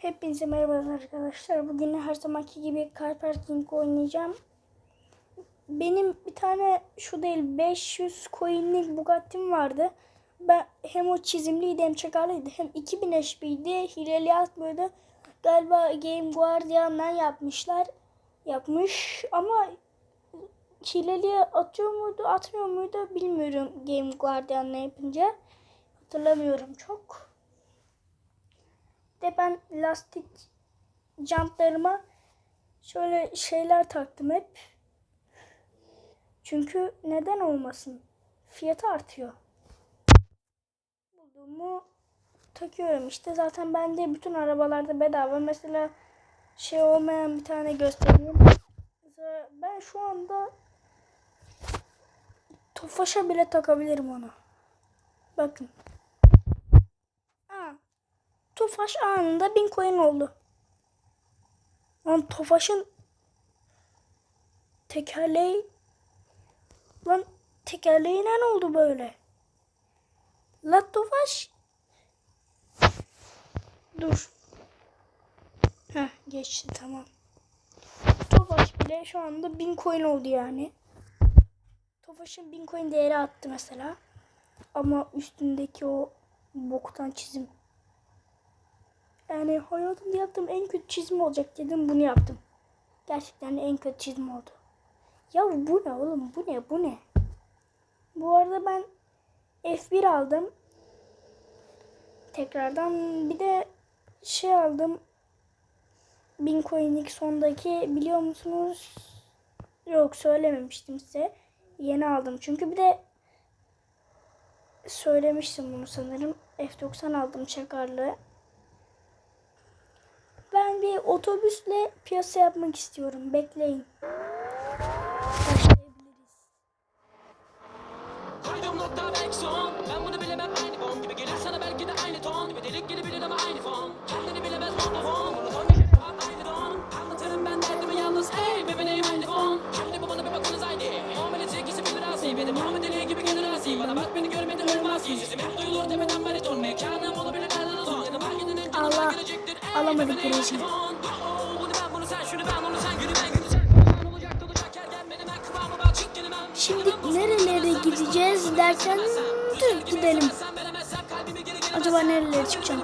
Hepinize merhaba arkadaşlar. Bugün her zamanki gibi Car Parking oynayacağım. Benim bir tane şu değil 500 coin'lik Bugatti'm vardı. Ben hem o çizimliydi hem çakarlıydı. Hem 2000 HP'ydi. Hileli atmıyordu. Galiba Game Guardian'dan yapmışlar. Yapmış ama hileli atıyor muydu atmıyor muydu bilmiyorum Game Guardian'la yapınca. Hatırlamıyorum çok. De ben lastik jantlarıma şöyle şeyler taktım hep. Çünkü neden olmasın? Fiyatı artıyor. Bulduğumu takıyorum işte. Zaten bende bütün arabalarda bedava. Mesela şey olmayan bir tane göstereyim. Ben şu anda Tofaş'a bile takabilirim onu. Bakın. Tofaş anında 1000 coin oldu. Lan Tofaş'ın tekerleği lan tekerleğine ne oldu böyle? La Tofaş Dur. Heh geçti tamam. Tofaş bile şu anda 1000 coin oldu yani. Tofaş'ın 1000 coin değeri attı mesela. Ama üstündeki o boktan çizim. Yani hayatımda yaptığım en kötü çizim olacak dedim bunu yaptım. Gerçekten en kötü çizim oldu. Ya bu ne oğlum bu ne bu ne? Bu arada ben F1 aldım. Tekrardan bir de şey aldım. 1000 coin'lik sondaki biliyor musunuz? Yok söylememiştim size. Yeni aldım. Çünkü bir de söylemiştim bunu sanırım. F90 aldım çakarlı. Ben bir otobüsle piyasa yapmak istiyorum. Bekleyin. Başlayabiliriz. Koydum nokta belki son. Ben bunu bilemem. Aynı bon Gibi gelir sana belki de aynı ton. Gibi delik gelebilir ama aynı fon Kendini bilemez montafon Bunu ton bir şey var aynı don. Anlatırım ben derdimi yalnız. Ey bebeğim aynı fon Şimdi bu bana bir bakınız aynı Muamelesi ikisi bir asi Benim Muhammed Ali gibi gelir asi Bana bak beni görmedi ölmez. Sesim hep duyulur tepeden bariton Mekanım olabilir nereden uzun Yanıma gidin Allah. Alamadık gelemem Şimdi nerelere gideceğiz derken dur gidelim. Acaba nerelere çıkacağım?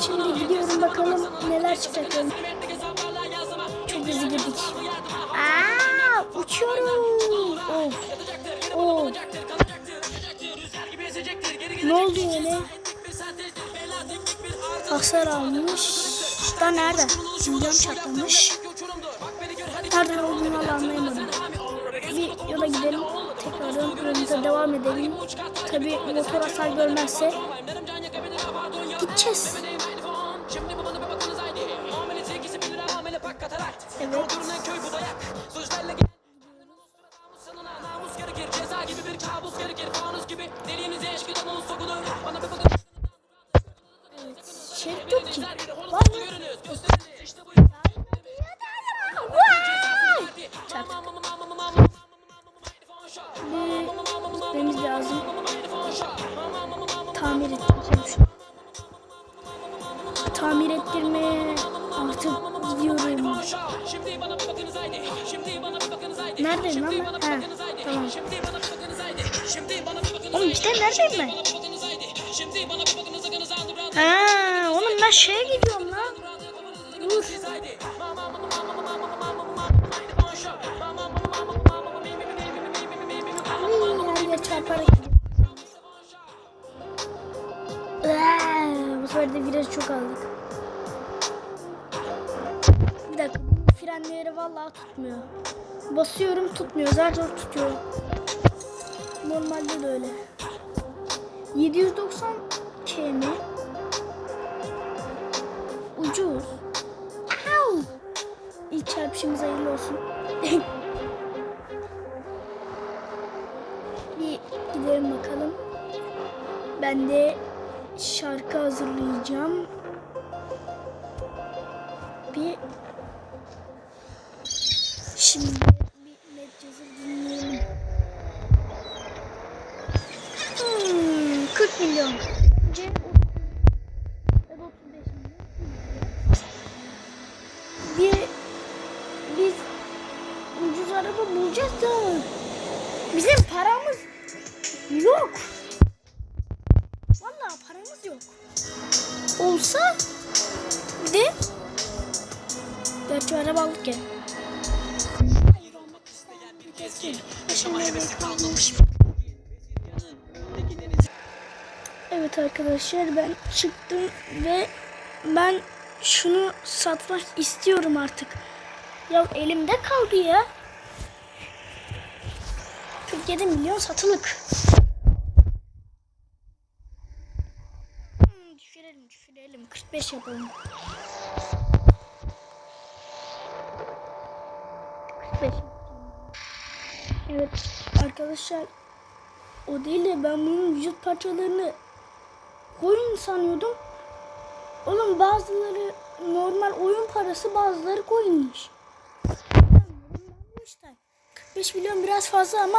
Şimdi gidiyorum bakalım neler çıkacak. Hızlı girdik. Aa, uçuyorum. Of. Of. Ne oldu öyle? Hasar almış. Da nerede? Milyon çatlamış. Nereden olduğunu anlayamadım. Bir yola gidelim. Tekrardan yolumuza devam edelim. Tabi motor hasar görmezse gideceğiz. Neredeyim lan ben? Ha, tamam. Oğlum işte neredeyim ben? Ha, oğlum ben şeye gidiyorum lan. Dur. yer çarparak Bu sefer de viraj çok aldık. Bir dakika bu frenleri vallahi tutmuyor. Basıyorum tutmuyor. Zar zor tutuyor. Normalde de öyle. 790 km Ucuz. How? İlk çarpışımız hayırlı olsun. Bir gidelim bakalım. Ben de şarkı hazırlayacağım. Bir Şimdi bir Medcezir dinleyelim. Hmm, 40 milyon. Bence ya da 35 milyon. Bir biz ucuz araba bulacağız da bizim paramız yok. Vallahi paramız yok. Olsa bir de Gerçi araba aldık ya. Evet arkadaşlar ben çıktım ve ben şunu satmak istiyorum artık. Ya elimde kaldı ya. 47 milyon satılık. Hmm, düşürelim düşürelim 45 yapalım. 45 Evet arkadaşlar o değil de ben bunun vücut parçalarını koyun sanıyordum. Oğlum bazıları normal oyun parası bazıları koyunmuş. Bu işten. 45 milyon biraz fazla ama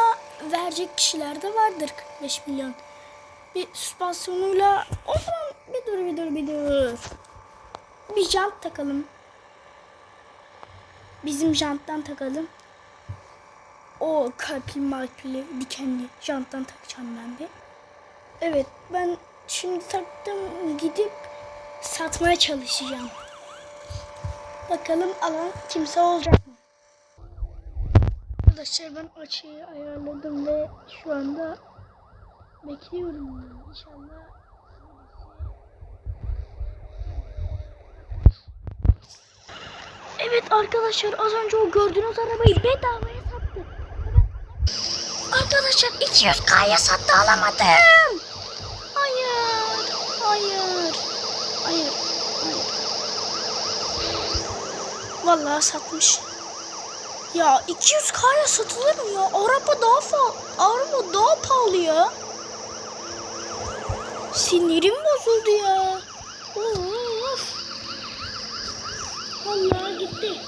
verecek kişiler de vardır 45 milyon. Bir süspansiyonuyla o zaman bir dur bir dur bir dur. Bir jant takalım. Bizim janttan takalım. O kalpli marpili dikenli janttan takacağım ben de. Evet ben şimdi taktım gidip satmaya çalışacağım. Bakalım alan kimse olacak mı? Arkadaşlar ben açıyı ayarladım ve şu anda bekliyorum. İnşallah Evet arkadaşlar az önce o gördüğünüz arabayı bedavaya sattı. Arkadaşlar 200k'ya sattı alamadım. Hayır. Hayır. Hayır. Vallahi satmış. Ya 200k'ya satılır mı ya? Araba daha fa araba daha pahalı ya. Sinirim bozuldu ya. Of. Vallahi gitti.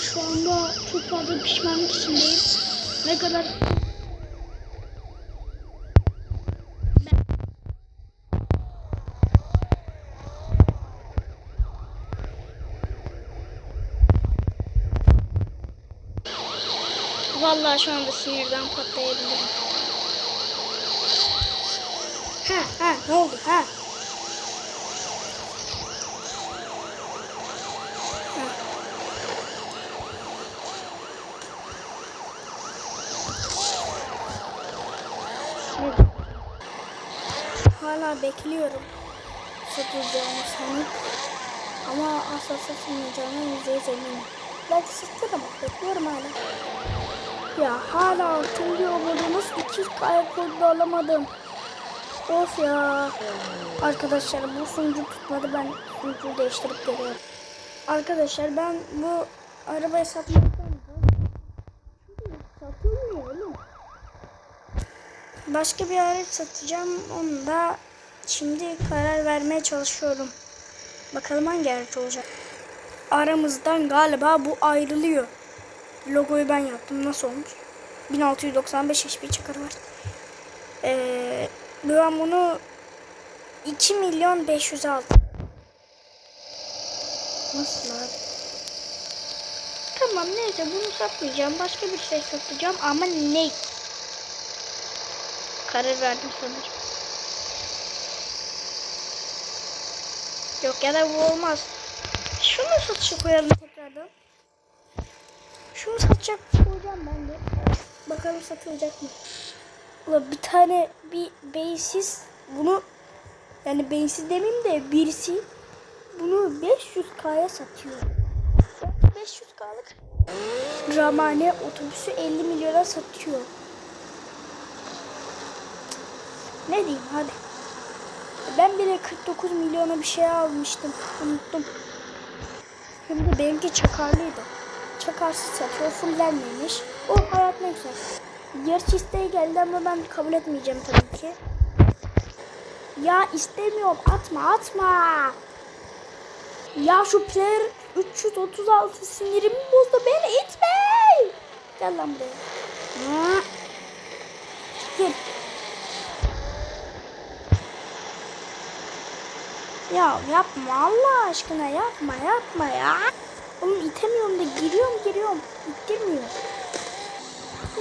Şu anda çok fazla pişmanlık içindeyim. Ne kadar Vallahi şu anda sinirden patlayabilirim. Ha ha ne oldu ha? Hala bekliyorum satılacağını sanıp ama asla satılmayacağını yüzde yüz eminim. Belki satılır ama bekliyorum hala. Ya hala altın nasıl 200 kaya kodu alamadım. Of ya. Arkadaşlar bu sunucu tutmadı ben sunucuyu değiştirip geliyorum. Arkadaşlar ben bu arabayı satmak istemiyorum. Satılmıyor oğlum. Başka bir araç satacağım. Onu da şimdi karar vermeye çalışıyorum. Bakalım hangi araç olacak. Aramızdan galiba bu ayrılıyor. Logoyu ben yaptım. Nasıl olmuş? 1695 HP çakar var. Ee, ben bunu 2 milyon 500 aldım. Nasıl abi? Tamam neyse bunu satmayacağım. Başka bir şey satacağım ama ne? Karar verdim sanırım. Yok ya da bu olmaz. Şunu satışa koyalım tekrardan. Şunu satacak koyacağım ben de. Bakalım satılacak mı? Ulan bir tane bir beysiz bunu yani beysiz demeyeyim de birisi bunu 500k'ya satıyor. 500k'lık Ramane otobüsü 50 milyona satıyor. Ne diyeyim hadi. Ben bile 49 milyona bir şey almıştım. Unuttum. Hem de benimki çakarlıydı. Çakarsız satıyor. Fullenmemiş. O hayat ne güzel. Yarış isteği geldi ama ben kabul etmeyeceğim tabii ki. Ya istemiyorum. Atma atma. Ya şu player 336 sinirimi bozdu. Beni itme. Gel lan buraya. Gel. Ya yapma Allah aşkına yapma yapma ya. Oğlum itemiyorum da giriyorum giriyorum. İttirmiyor.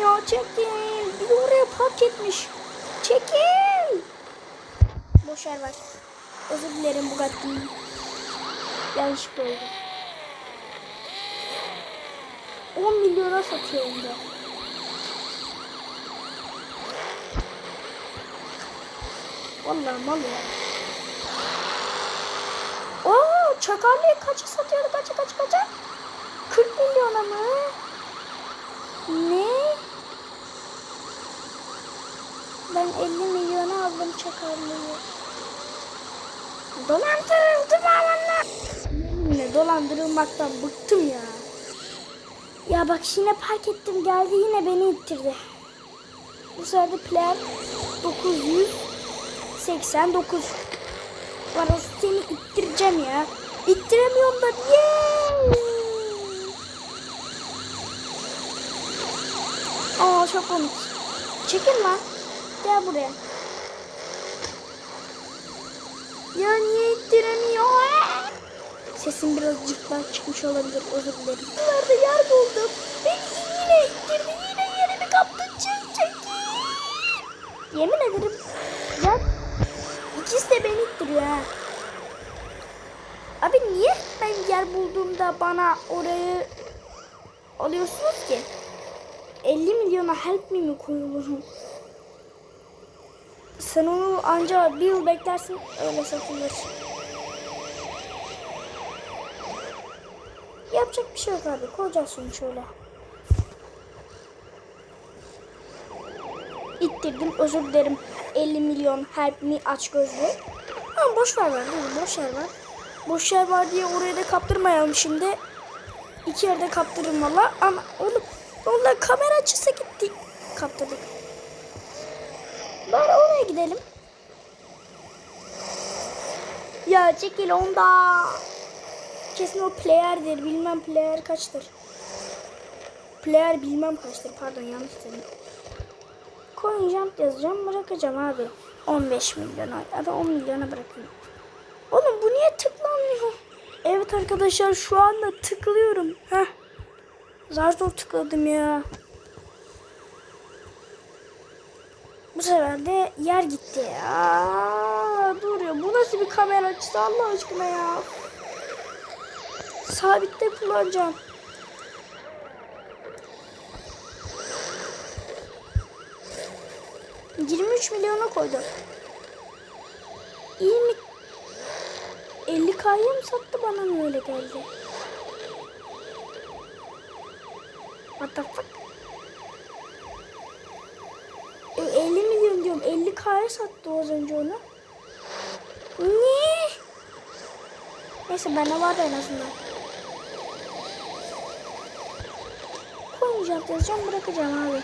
Ya çekil. Bir oraya park etmiş. Çekil. Boş yer var. Özür dilerim Bugatti. Yanlışlıkla oldu. 10 milyona satıyor hem de. Vallahi mal ya. Oo, çakarlığı kaça satıyordu? Kaça kaça kaça? 40 milyona mı? Ne? Ben 50 milyona aldım çakarlığı. Dolandırıldım amanlar. Yine dolandırılmaktan bıktım ya. Ya bak yine park ettim geldi yine beni ittirdi. Bu de player 989. Var seni ittireceğim ya. İttiremiyorum da yeah! Aa çok komik. Çekil lan. Gel buraya. Ya niye ittiremiyor? Sesim biraz cırtlan çıkmış olabilir. Özür dilerim. Buralarda yer buldum. Beni yine ittirdi. Yine yerimi kaptı. Çek çekil. Yemin ederim. Ya ikisi de beni ittiriyor ha. Yer bulduğumda bana orayı alıyorsunuz ki? 50 milyona help me mi koyulurum? Sen onu anca bir yıl beklersin öyle satılır. Yapacak bir şey yok abi. Koyacağız şöyle. İttirdim. Özür dilerim. 50 milyon help me aç gözlü. Ha boş ver mi? Boş yer var. Boş yer var diye oraya da kaptırmayalım şimdi. İki yerde kaptırırım valla. Ama oğlum onlar kamera açısı gitti. Kaptırdık. Bari oraya gidelim. Ya çekil onda. Kesin o player'dir. Bilmem player kaçtır. Player bilmem kaçtır. Pardon yanlış dedim. Coin jump yazacağım. Bırakacağım abi. 15 milyona. Ya da 10 milyona bırakayım. Oğlum bu niye tıklanmıyor? Evet arkadaşlar şu anda tıklıyorum. Heh. Zar zor tıkladım ya. Bu sefer de yer gitti ya. Dur ya bu nasıl bir kamera açısı Allah aşkına ya. Sabitte kullanacağım. Yirmi üç milyona koydum. İyi mi? 50 kaya mı sattı bana mı öyle geldi? What the fuck? E, 50 milyon diyorum. 50 kaya sattı az önce onu. Ne? Neyse bende vardı en azından. Koymayacağım yazacağım bırakacağım abi.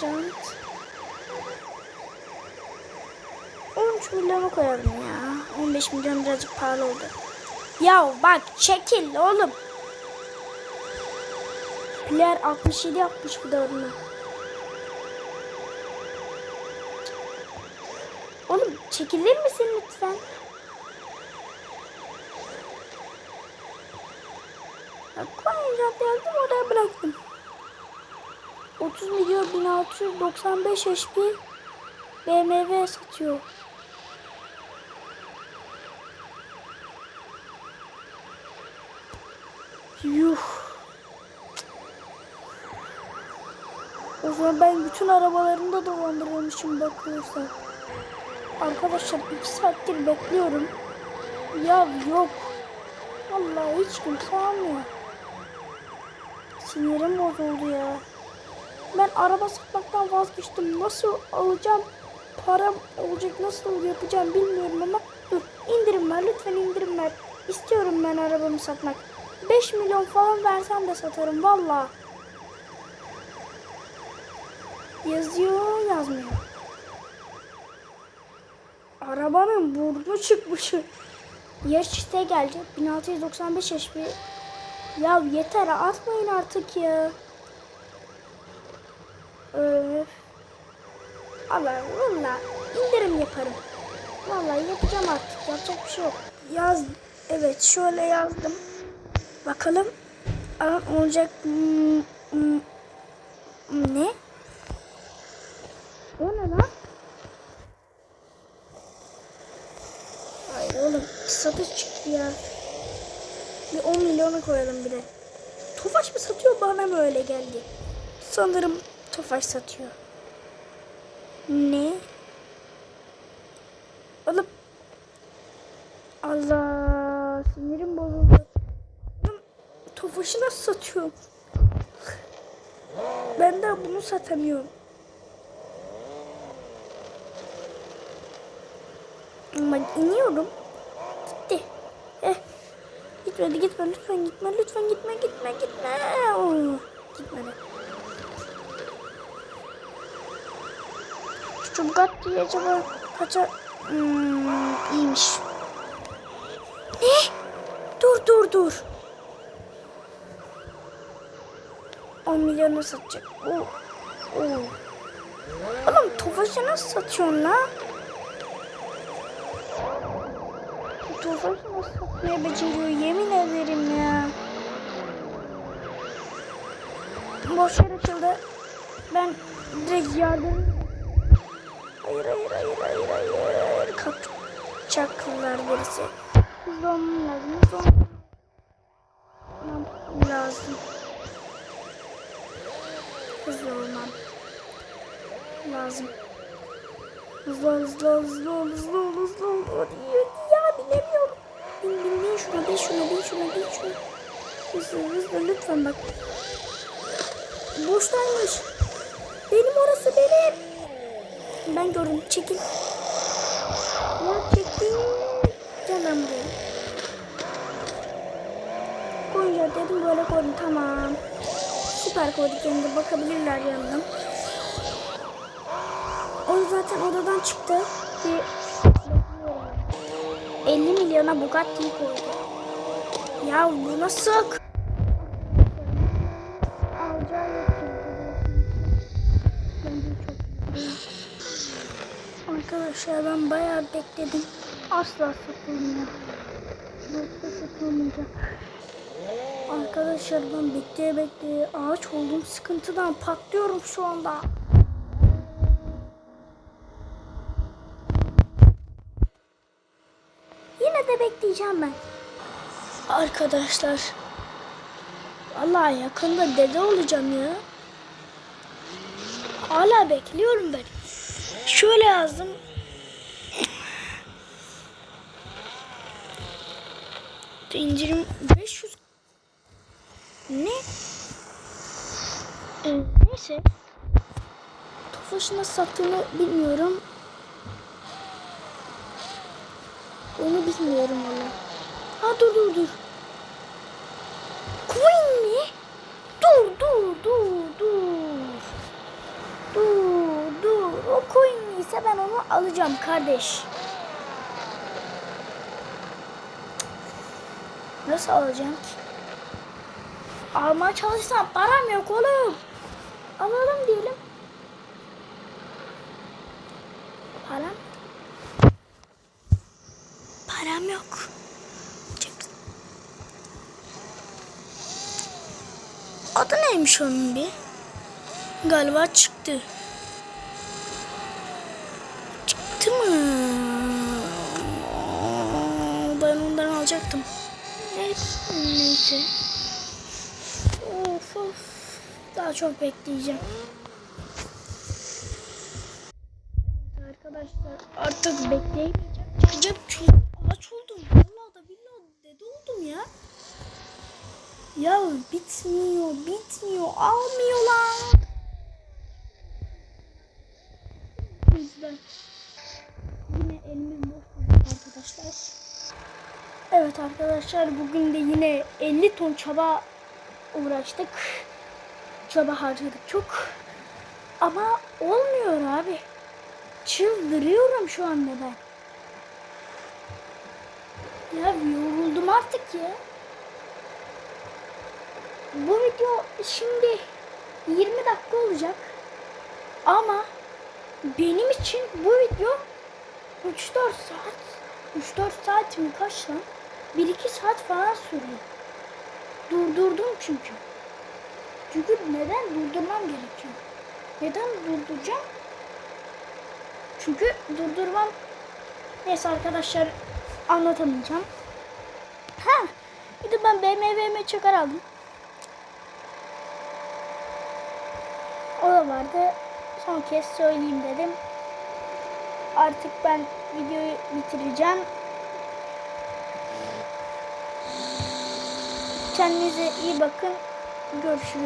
Jant. 13 milyona koyalım ya. 15 milyon birazcık pahalı oldu. Ya bak çekil oğlum. Player 67 yapmış bu onu. Oğlum çekilir misin lütfen? Ya koyacağım geldim oraya bıraktım. 30 milyon 1695 HP BMW satıyor. Yuh. O zaman ben bütün arabalarında dolandırıyormuşum bakılırsa. Arkadaşlar 2 saattir bekliyorum. Ya yok. Vallahi hiç kimse almıyor. Sinirim bozuldu ya. Ben araba satmaktan vazgeçtim. Nasıl alacağım? Param olacak nasıl yapacağım bilmiyorum ama dur indirim ver lütfen indirim ver. İstiyorum ben arabamı satmak. 5 milyon falan versem de satarım valla. Yazıyor yazmıyor. Arabanın burnu çıkmış. Yarış site geldi. 1695 HP. Ya yeter atmayın artık ya. Öf. Allah valla indirim yaparım. Vallahi yapacağım artık. Yapacak bir şey yok. Yaz. Evet şöyle yazdım. Bakalım. Olacak. Ne? O ne lan? Ay oğlum satış çıktı ya. Bir 10 milyona koyalım bir de. Tofaş mı satıyor bana mı öyle geldi? Sanırım Tofaş satıyor. Ne? Oğlum. Allah sinirim bozuldu. Tofaş'ı nasıl satıyorum? Ben de bunu satamıyorum. Ben iniyorum. Gitti. Eh. Gitmedi gitme lütfen gitme lütfen gitme gitme gitme. Oo, gitmedi. Şu Bugatti acaba kaça hmm, iyiymiş. Ne? Dur dur dur. 10 milyonu satacak. Oo. Oo. Oğlum Tofaş'ı nasıl satıyorsun lan? Tofaş nasıl satmaya beceriyor yemin ederim ya. Boş yer açıldı. Ben direkt yardım... Hayır hayır hayır hayır hayır. Kaçacaklar birisi. Hızlı olmam lazım. Hızlı lazım. Hızlı olmam lazım. Hızlı ol, hızlı ol, hızlı ol, hızlı ol, hızlı ol. Hadi, ya bilemiyorum. Bin, bin, bin şuna, bin şuna, bin şuna, bin şuna. Hızlı, hızlı lütfen bak. Boştaymış. Benim orası benim. Ben gördüm. Çekil. Ya çekil. Lan buraya. Koyunca dedim böyle koydum. Tamam. Süper koyduk yanında. Bakabilirler yanına. O zaten odadan çıktı. Bir 50 milyona Bugatti'yi koydu. Ya bu nasıl? Arkadaşlar ben bayağı bekledim. Asla satılmıyor. Yoksa satılmayacak. Arkadaşlar ben bekleye bekleye ağaç oldum. Sıkıntıdan patlıyorum şu anda. Yine de bekleyeceğim ben. Arkadaşlar. Allah yakında dede olacağım ya. Hala bekliyorum ben. Şöyle yazdım. İndirim 500 ne? Ee, neyse. Tofaş'ı nasıl sattığını bilmiyorum. Onu bilmiyorum valla. Ha dur dur dur. Coin mi? Dur dur dur dur. Dur dur. O coin ise ben onu alacağım kardeş. Nasıl alacağım ki? Almaya çalışsam param yok oğlum. Alalım diyelim. Param Param yok. Çık. Adı neymiş onun bir? Galiba çıktı. Çıktı mı? Ben ondan alacaktım. Evet, neyse. Of of. Daha çok bekleyeceğim. Arkadaşlar artık bekleyemeyeceğim. Çıkacak çünkü aç oldum. Vallahi da billahi dede oldum ya. Ya bitmiyor, bitmiyor. Almıyorlar. O yüzden yine elimiz boş arkadaşlar. Evet arkadaşlar bugün de yine 50 ton çaba uğraştık. Çaba harcadık çok. Ama olmuyor abi. Çıldırıyorum şu anda ben. Ya yoruldum artık ya. Bu video şimdi 20 dakika olacak. Ama benim için bu video 3-4 saat 3-4 saat mi kaç lan? 1-2 saat falan sürüyor. Durdurdum çünkü. Çünkü neden durdurmam gerekiyor? Neden durduracağım? Çünkü durdurmam Neyse arkadaşlar anlatamayacağım. Ha, bir de ben BMW'me çakar aldım. O da vardı. Son kez söyleyeyim dedim. Artık ben videoyu bitireceğim. Kendinize iyi bakın. 这是